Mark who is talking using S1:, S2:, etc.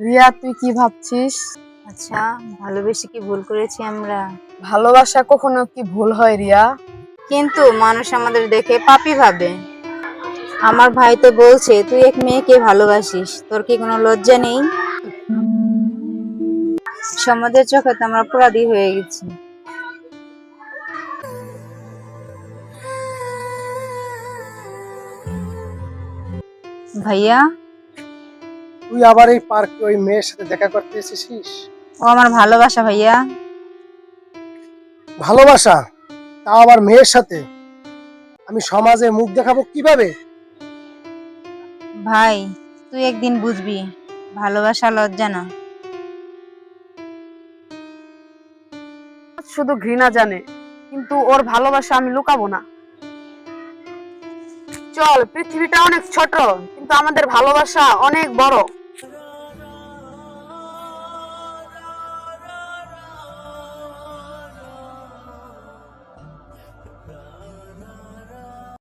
S1: রিয়া তুই কি ভাবছিস?
S2: আচ্ছা ভালোবেসে কি ভুল করেছি আমরা?
S1: ভালোবাসা কখনো কি ভুল হয় রিয়া?
S2: কিন্তু মানুষ আমাদের দেখে পাপি ভাবে। আমার ভাই তো বলছে তুই এক মেয়েকে ভালোবাসিস তোর কি কোনো লজ্জা নেই? সমাজের চোখে তো আমরা অপরাধী হয়ে গেছি। ভাইয়া?
S3: তুই আবার এই পার্কে ওই মেয়ের সাথে দেখা করতে এসেছিস?
S2: ও আমার ভালোবাসা ভাইয়া।
S3: ভালোবাসা? তা আবার মেয়ের সাথে? আমি সমাজে মুখ দেখাবো কীভাবে?
S2: ভাই তুই একদিন বুঝবি ভালোবাসা লজ্জা না।
S1: শুধু ঘৃণা জানে কিন্তু ওর ভালোবাসা আমি লুকাবো না। চল পৃথিবীটা অনেক ছোট কিন্তু আমাদের ভালোবাসা অনেক বড়।